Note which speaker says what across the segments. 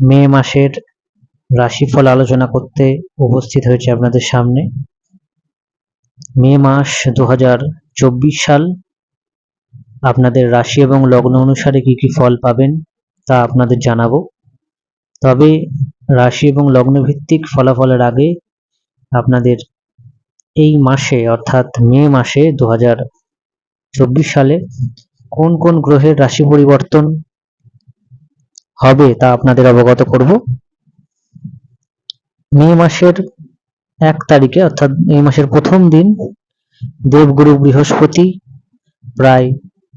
Speaker 1: মে মাসের রাশিফল আলোচনা করতে উপস্থিত হয়েছে আপনাদের সামনে। মে মাস দু হাজার চব্বিশ সাল, আপনাদের রাশি এবং লগ্ন অনুসারে কি কি ফল পাবেন তা আপনাদের জানাব। তবে রাশি এবং লগ্ন ভিত্তিক ফলাফলের আগে আপনাদের এই মাসে, অর্থাৎ মে মাসে দু হাজার চব্বিশ সালে কোন কোন গ্রহের রাশি পরিবর্তন হবে তা আপনাদের অবগত করব। মে মাসের এক তারিখে, অর্থাৎ মে মাসের প্রথম দিন, দেবগুরু বৃহস্পতি প্রায়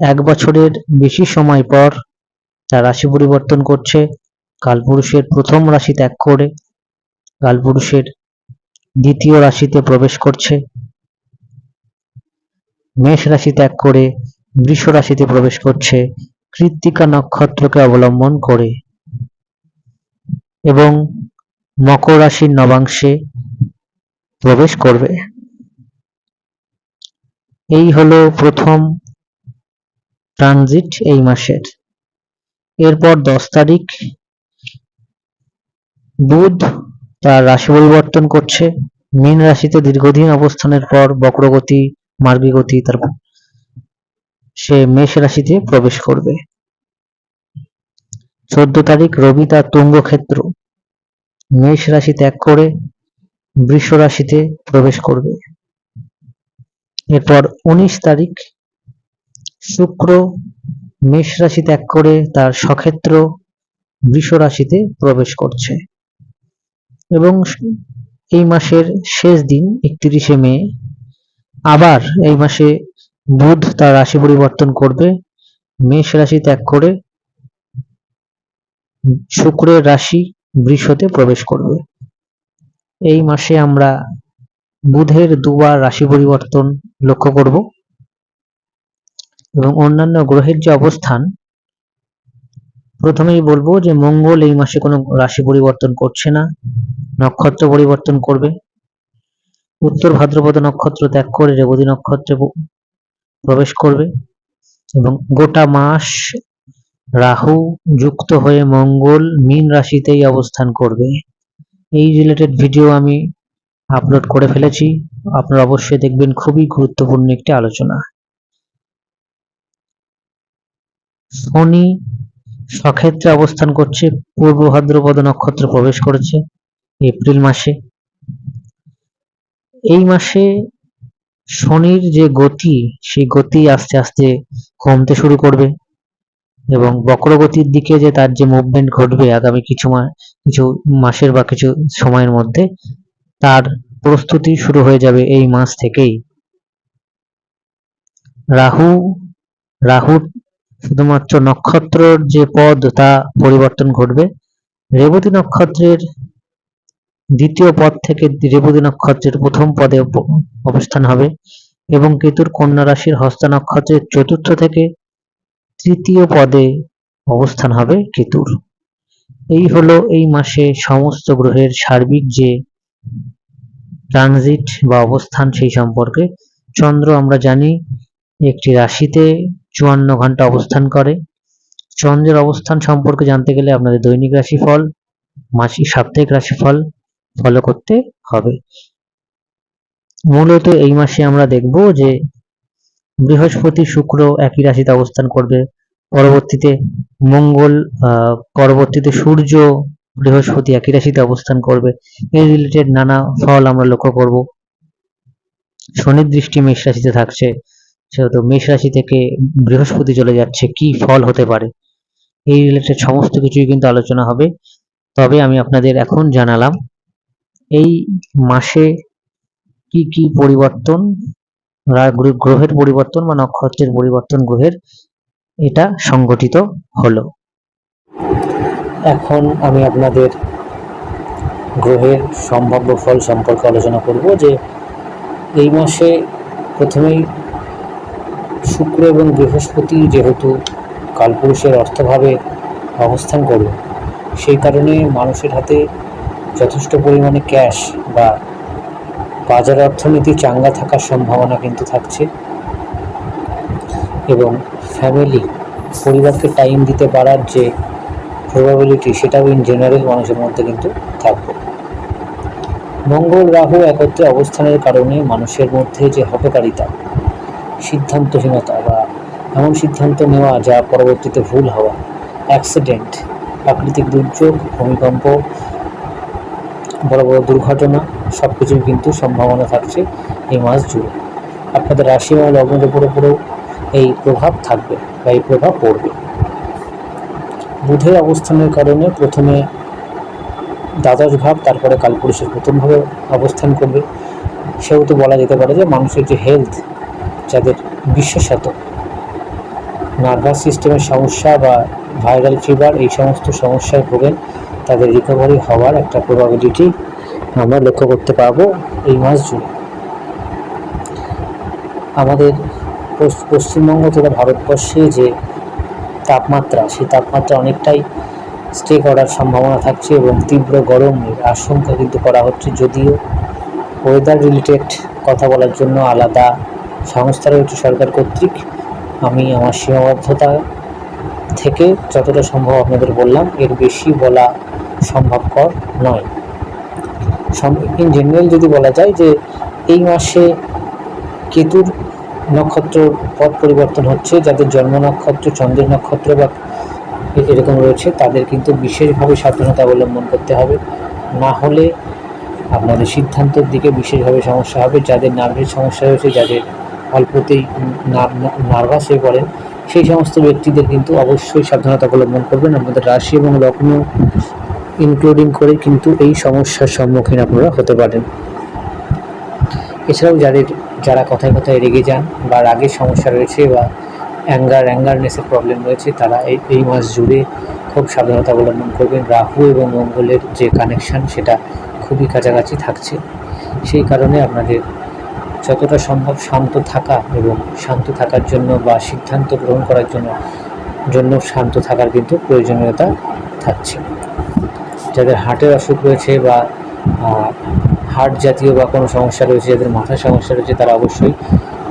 Speaker 1: এক বছরের বেশি সময় পর তার রাশি পরিবর্তন করছে। কালপুরুষের প্রথম রাশি ত্যাগ করে, কালপুরুষের দ্বিতীয় রাশিতে প্রবেশ করছে। মেষ রাশি ত্যাগ করে, বৃষ রাশিতে প্রবেশ করছে। কৃত্তিকা নক্ষত্রকে অবলম্বন করে এবং মকর রাশির নবাংশে প্রবেশ করবে। এই হলো প্রথম ট্রানজিট এই মাসের। এরপর দশ তারিখ, বুধ তার রাশি পরিবর্তন করছে। মীন রাশিতে দীর্ঘদিন অবস্থানের পর বক্রগতি মার্গী গতি তার সে মেষ রাশিতে প্রবেশ করবে। চোদ্দ তারিখ রবি তার তুঙ্গ ক্ষেত্র মেষ রাশি ত্যাগ করে বৃষ রাশিতে প্রবেশ করবে। এরপর উনিশ তারিখ শুক্র মেষ রাশি ত্যাগ করে তার সক্ষেত্র বৃষ রাশিতে প্রবেশ করছে। এবং এই মাসের শেষ দিন একত্রিশে মে। আবার এই মাসে বুধ তার রাশি পরিবর্তন করবে। মেষ রাশি ত্যাগ করে শুক্রের রাশি বৃষতে প্রবেশ করবে। এই মাসে আমরা বুধের দুবার রাশি পরিবর্তন লক্ষ্য করব এবং অন্যান্য গ্রহের যে অবস্থান, প্রথমেই বলব যে মঙ্গল এই মাসে কোনো রাশি পরিবর্তন করছে না, নক্ষত্র পরিবর্তন করবে। উত্তর ভাদ্রপদ নক্ষত্র ত্যাগ করে রেবতী নক্ষত্রে প্রবেশ করবে এবং গোটা মাস রাহু যুক্ত হয়ে মঙ্গল, মীন রাশিতেই অবস্থান করবে। এই রিলেটেড ভিডিও আমি আপলোড করে ফেলেছি। আপনারা অবশ্যই দেখবেন, খুবই গুরুত্বপূর্ণ একটি আলোচনা। শনি সক্ষেত্রে অবস্থান করছে, পূর্ব ভাদ্রপদ নক্ষত্র প্রবেশ করেছে, এপ্রিল মাসে। এই মাসে শনির যে গতি, সেই গতি আস্তে আস্তে কমতে শুরু করবে এবং বক্রগতির দিকে যে তার যে মুভমেন্ট ঘটবে আগামী কিছু কিছু মাসের বা কিছু সময়ের মধ্যে, তার প্রস্তুতি শুরু হয়ে যাবে এই মাস থেকেই। রাহু রাহু শুধুমাত্র নক্ষত্রর যে পদ, তা পরিবর্তন ঘটবে। রেবতী নক্ষত্রের দ্বিতীয় পদ থেকে রেবতী নক্ষত্রের প্রথম পদে অবস্থান হবে এবং কেতুর কন্যা রাশির হস্তা নক্ষত্রের চতুর্থ থেকে তৃতীয় পদে অবস্থান হবে কেতুর। এই হলো এই মাসে সমস্ত গ্রহের সার্বিক যে ট্রানজিট বা অবস্থান সেই সম্পর্কে। চন্দ্র আমরা জানি একটি রাশিতে চুয়ান্ন ঘণ্টা অবস্থান করে। চন্দ্রের অবস্থান সম্পর্কে জানতে গেলে আপনাদের দৈনিক রাশিফল, মাসিক সাপ্তাহিক রাশিফল ফলো করতে হবে। মূলত এই মাসে আমরা দেখব যে বৃহস্পতি শুক্র একই রাশিতে অবস্থান করবে। পরবর্তীতে মঙ্গল পরবর্তীতে সূর্য বৃহস্পতি একই রাশিতে অবস্থান করবে। এই রিলেটেড নানা ফল আমরা লক্ষ্য করব। শনির দৃষ্টি মেষ রাশিতে থাকছে, সেহেতু মেষ রাশি থেকে বৃহস্পতি চলে যাচ্ছে, কি ফল হতে পারে? এই রিলেটেড সমস্ত কিছুই কিন্তু আলোচনা হবে। তবে আমি আপনাদের এখন জানালাম এই মাসে কি কি পরিবর্তন? গ্রহের পরিবর্তন বা নক্ষত্রের পরিবর্তন গ্রহের এটা সংগঠিত হলো। এখন আমি আপনাদের গ্রহের সম্ভাব্য ফল সম্পর্কে আলোচনা করব যে এই মাসে প্রথমেই শুক্র এবং বৃহস্পতি যেহেতু কালপুরুষের অর্থভাবে অবস্থান করবে, সেই কারণে মানুষের হাতে যথেষ্ট পরিমাণে ক্যাশ বা বাজার অর্থনীতি চাঙ্গা থাকার সম্ভাবনা কিন্তু থাকছে এবং ফ্যামিলি পরিবারকে টাইম দিতে পারার যে প্রবাবিলিটি সেটাও ইন জেনারেল মানুষের মধ্যে কিন্তু থাকবে। মঙ্গল রাহু একত্রে অবস্থানের কারণে মানুষের মধ্যে যে হটকারিতা সিদ্ধান্তহীনতা বা এমন সিদ্ধান্ত নেওয়া যা পরবর্তীতে ভুল হওয়া অ্যাক্সিডেন্ট প্রাকৃতিক দুর্যোগ, ভূমিকম্প বড় বড় দুর্ঘটনা সব কিছুর কিন্তু সম্ভাবনা থাকছে এই মাস জুড়ে। আপনাদের রাশি এবং লগ্নের উপর উপরেও এই প্রভাব থাকবে বা এই প্রভাব পড়বে। বুধের অবস্থানের কারণে প্রথমে দ্বাদশ ভাব, তারপরে কালপুরুষের প্রথমভাবে অবস্থান করবে। সেহেতু বলা যেতে পারে যে মানুষের যে হেলথ যাদের বিশেষত নার্ভাস সিস্টেমের সমস্যা বা ভাইরাল ফিভার এই সমস্ত সমস্যায় ভোগেন। তাদের রিকভারি হওয়ার একটা প্রবাবিলিটি আমরা লক্ষ্য করতে পারব এই মাস জুড়ে আমাদের পশ্চ- পশ্চিমবঙ্গ তথা ভারতবর্ষে যে তাপমাত্রা, সেই তাপমাত্রা অনেকটাই স্টে করার সম্ভাবনা থাকছে এবং তীব্র গরমের আশঙ্কা কিন্তু করা হচ্ছে। যদিও ওয়েদার রিলেটেড কথা বলার জন্য আলাদা সংস্থা রয়েছে সরকার কর্তৃক। আমি আমার সীমাবদ্ধতা থেকে যতটা সম্ভব আপনাদের বললাম, এর বেশি বলা সম্ভবকর নয়। ইন জেনারেল যদি বলা যায় যে এই মাসে কেতুর নক্ষত্র পথ পরিবর্তন হচ্ছে, যাদের জন্ম নক্ষত্র, চন্দ্রের নক্ষত্র বা এরকম রয়েছে, তাদের কিন্তু বিশেষভাবে সাবধানতা অবলম্বন করতে হবে। না হলে আপনাদের সিদ্ধান্তের দিকে বিশেষভাবে সমস্যা হবে। যাদের নার্ভের সমস্যা রয়েছে, যাদের অল্পতেই নার্ভাস হয়ে পড়েন, সেই সমস্ত ব্যক্তিদের কিন্তু অবশ্যই সাবধানতা অবলম্বন করবেন। আপনাদের রাশি এবং লগ্ন ইনক্লুডিং করে কিন্তু এই সমস্যার সম্মুখীন আপনারা হতে পারেন। এছাড়াও যাদের, যারা কথায় কথায় রেগে যান বা রাগের সমস্যা রয়েছে বা অ্যাঙ্গার অ্যাঙ্গারনেসের প্রবলেম রয়েছে, তারা এই এই মাস জুড়ে খুব সাবধানতা অবলম্বন করবেন। রাহু এবং মঙ্গলের যে কানেকশান সেটা খুবই কাছাকাছি থাকছে। সেই কারণে আপনাদের যতটা সম্ভব শান্ত থাকা এবং শান্ত থাকার জন্য বা সিদ্ধান্ত গ্রহণ করার জন্য জন্য শান্ত থাকার কিন্তু প্রয়োজনীয়তা থাকছে। যাদের হার্টের অসুখ রয়েছে বা হার্ট জাতীয় বা কোনো সমস্যা রয়েছে, যাদের মাথার সমস্যা রয়েছে, তারা অবশ্যই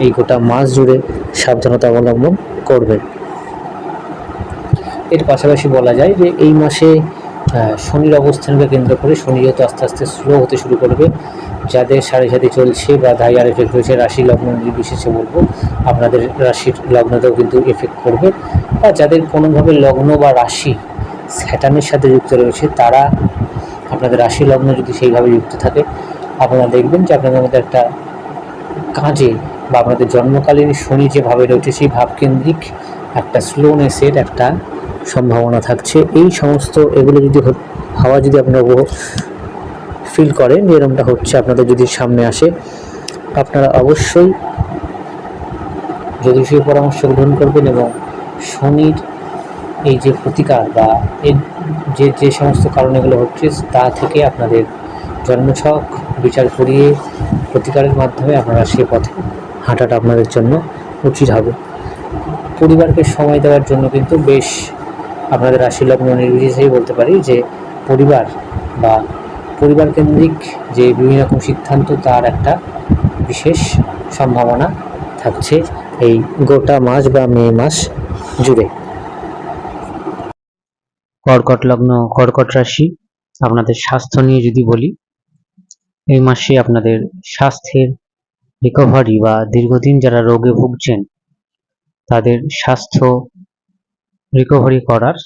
Speaker 1: এই গোটা মাস জুড়ে সাবধানতা অবলম্বন করবেন। এর পাশাপাশি বলা যায় যে এই মাসে শনির অবস্থানকে কেন্দ্র করে শনি যেহেতু আস্তে আস্তে স্লো হতে শুরু করবে, যাদের সাড়ে সাথে চলছে বা ধাইয়ার এফেক্ট রয়েছে, রাশি লগ্ন নির্বিশেষে বলব, আপনাদের রাশির লগ্নতেও কিন্তু এফেক্ট করবে। বা যাদের কোনোভাবে লগ্ন বা রাশি স্যাটানের সাথে যুক্ত রয়েছে, তারা আপনাদের রাশি লগ্ন যদি সেইভাবে যুক্ত থাকে, আপনারা দেখবেন যে আপনাদের মধ্যে একটা কাজে বা আপনাদের জন্মকালীন শনি যেভাবে রয়েছে, সেই ভাবকেন্দ্রিক একটা স্লোনেসের একটা সম্ভাবনা থাকছে। এই সমস্ত এগুলো যদি হাওয়া যদি আপনারা ফিল করেন যে এরকমটা হচ্ছে আপনাদের যদি সামনে আসে, আপনারা অবশ্যই যদি জ্যোতিষীয় পরামর্শ গ্রহণ করবেন এবং শনির এই যে প্রতিকার বা এর যে যে সমস্ত কারণ এগুলো হচ্ছে, তা থেকে আপনাদের জন্মছক, বিচার করিয়ে প্রতিকারের মাধ্যমে আপনারা সে পথে হাঁটাটা আপনাদের জন্য উচিত হবে। পরিবারকে সময় দেওয়ার জন্য কিন্তু বেশ
Speaker 2: আপনাদের রাশি লগ্ন নির্বিশেষেই বলতে পারি যে, পরিবার বা পরিবার কেন্দ্রিক যে বিভিন্ন রকম সিদ্ধান্ত, তার একটা বিশেষ সম্ভাবনা থাকছে এই গোটা মাস বা মে মাস জুড়ে। কর্কট লগ্ন, কর্কট রাশি, আপনাদের স্বাস্থ্য নিয়ে যদি বলি, এই মাসে আপনাদের স্বাস্থ্যের রিকভারি বা দীর্ঘদিন যারা রোগে ভুগছেন, তাদের স্বাস্থ্য রিকভারি করার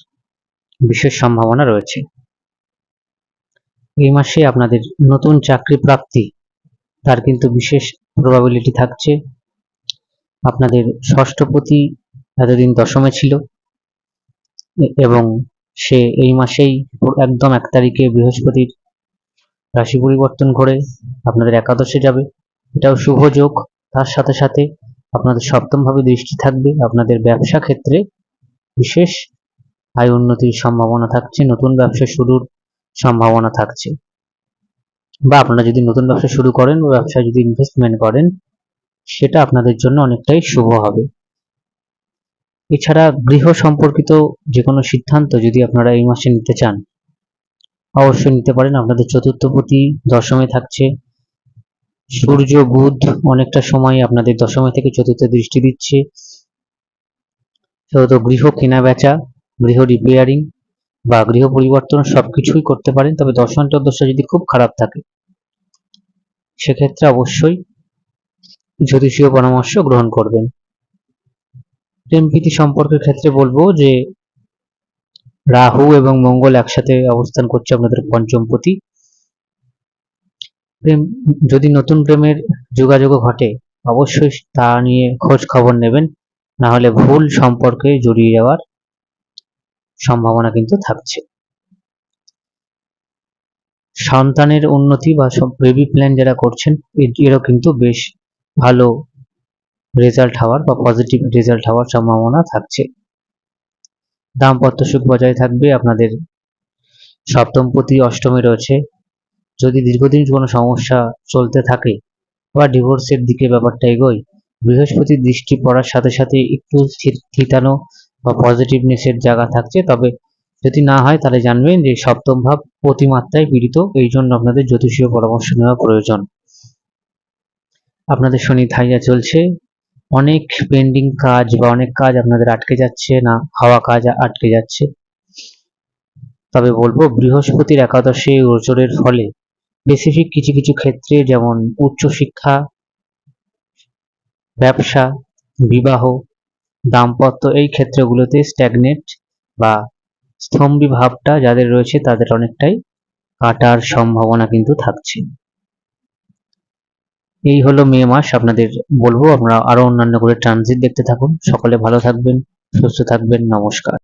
Speaker 2: বিশেষ সম্ভাবনা রয়েছে। এই মাসে আপনাদের নতুন চাকরি প্রাপ্তি, তার কিন্তু বিশেষ প্রবাবিলিটি থাকছে। আপনাদের ষষ্ঠপতি এতদিন দশমে ছিল এবং সে এই মাসেই একদম এক তারিখে বৃহস্পতির রাশি পরিবর্তন করে আপনাদের একাদশে যাবে। এটাও শুভ যোগ। তার সাথে সাথে আপনাদের সপ্তম ভাবে দৃষ্টি থাকবে। আপনাদের ব্যবসা ক্ষেত্রে বিশেষ আয় উন্নতির সম্ভাবনা থাকছে। নতুন ব্যবসা শুরুর সম্ভাবনা থাকছে। বা আপনারা যদি নতুন ব্যবসা শুরু করেন বা ব্যবসায় যদি ইনভেস্টমেন্ট করেন, সেটা আপনাদের জন্য অনেকটাই শুভ হবে। এছাড়া গৃহ সম্পর্কিত যে কোনো সিদ্ধান্ত যদি আপনারা এই মাসে নিতে চান, অবশ্যই নিতে পারেন। আপনাদের চতুর্থ চতুর্থপতি দশমে থাকছে। সূর্য, বুধ অনেকটা সময় আপনাদের দশমে থেকে চতুর্থ দৃষ্টি দিচ্ছে। সেহেতু গৃহ, কেনা বেচা, গৃহ রিপেয়ারিং বা গৃহ পরিবর্তন সবকিছুই করতে পারেন। তবে দশ অন্তর্দশা যদি খুব খারাপ থাকে, সেক্ষেত্রে অবশ্যই জ্যোতিষীয় পরামর্শ গ্রহণ করবেন। প্রেম প্রীতি সম্পর্কের ক্ষেত্রে বলব যে, রাহু এবং মঙ্গল একসাথে অবস্থান করছে আপনাদের পঞ্চমপতি প্রেম, যদি নতুন প্রেমের যোগাযোগও ঘটে, অবশ্যই তা নিয়ে খোঁজ খবর নেবেন, না হলে ভুল সম্পর্কে জড়িয়ে যাওয়ার সম্ভাবনা কিন্তু থাকছে। সন্তানের উন্নতি বা বেবি প্ল্যান যারা করছেন এরও কিন্তু বেশ ভালো রেজাল্ট হওয়ার বা পজিটিভ রেজাল্ট হওয়ার সম্ভাবনা থাকছে। দাম্পত্য সুখ বজায় থাকবে, আপনাদের সপ্তমপতি অষ্টমে রয়েছে। যদি দীর্ঘদিন কোনো সমস্যা চলতে থাকে বা ডিভোর্সের দিকে ব্যাপারটা এগোয়, বৃহস্পতির দৃষ্টি পড়ার সাথে সাথে একটু থিতানো বা পজিটিভনেসের জায়গা থাকছে। তবে যদি না হয়, তাহলে জানবেন যে সপ্তম ভাব অতিমাত্রায় পীড়িত। এই জন্য আপনাদের জ্যোতিষীয় পরামর্শ নেওয়া প্রয়োজন। আপনাদের শনি ধাইয়া চলছে। অনেক পেন্ডিং কাজ বা অনেক কাজ আপনাদের আটকে যাচ্ছে, না হওয়া কাজ আটকে যাচ্ছে। তবে বলব, বৃহস্পতির একাদশে গোচরের ফলে স্পেসিফিক কিছু কিছু ক্ষেত্রে যেমন উচ্চশিক্ষা ব্যবসা, বিবাহ, দাম্পত্য, এই ক্ষেত্রগুলোতে স্ট্যাগনেট বা স্তম্ভী ভাবটা যাদের রয়েছে তাদের অনেকটাই কাটার সম্ভাবনা কিন্তু থাকছে। এই হলো মে মাস, আপনাদের বলব, আমরা আরও অন্যান্য করে ট্রানজিট দেখতে থাকুন। সকলে ভালো থাকবেন, সুস্থ থাকবেন, নমস্কার।